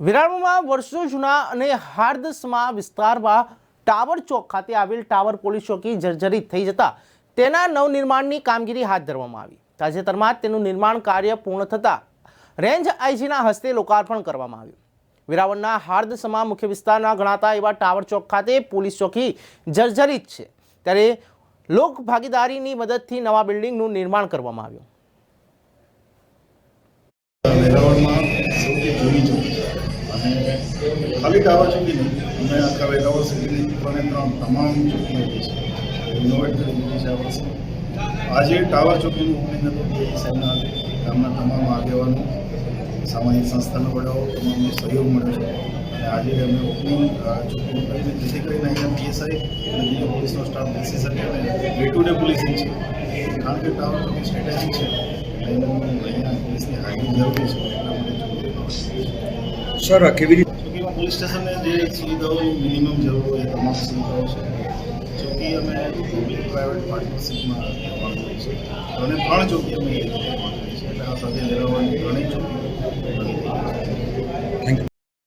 વિરાળમાં વર્ષો જૂના અને હાર્દસમા વિસ્તારમાં ટાવર ચોક ખાતે આવેલ ટાવર પોલીસ ચોકી જર્જરિત થઈ જતા તેના નવનિર્માણની કામગીરી હાથ ધરવામાં આવી. તાજેતરમાં તેનું નિર્માણ કાર્ય પૂર્ણ થતાં રેન્જ આઈજીના હસ્તે લોકાર્પણ કરવામાં આવ્યું. વિરાવળના હાર્દસમા મુખ્ય વિસ્તારના ગણાતા એવા ટાવર ચોક ખાતે પોલીસ ચોકી જર્જરિત છે. ત્યારે લોક ભાગીદારીની મદદથી નવા બિલ્ડિંગનું નિર્માણ કરવામાં આવ્યું. ખાલી ટાવર ચોકી નહીં? અમે આખા વેરાવળ સિટીની ત્રણે ત્રણ તમામ ચોકીઓ જે છે. ઇનોવેટ કરી દીધી છે આજે ટાવર ચોકીનું ઓપનિંગ હતું એ સેમિનાર. ગામના તમામ આગેવાનો સામાજિક સંસ્થાના વડાઓ, તમામનો સહયોગ મળ્યો છે. અને આજે અમે ઓપનિંગ, આ કરીને જેથી કરીને અહીંયા પીએસઆઈ અને બીજો પોલીસનો સ્ટાફ બેસી શકે અને ડે ટુ ડે પોલીસિંગ છે. કારણ કે ટાવર ચોકી સ્ટ્રેટેજિક છે. એનું અહીંયા પોલીસની હાજરી જરૂરી છે. સર કેવી રીતે? પોલીસ સ્ટેશનને જે સુવિધાઓ મિનિમમ જરૂર હોય તમામ સુવિધાઓ છે. ચોકી અમે પબ્લિક પ્રાઇવેટ પાર્ટનરશીપમાં અને ત્રણ ચોકી અમે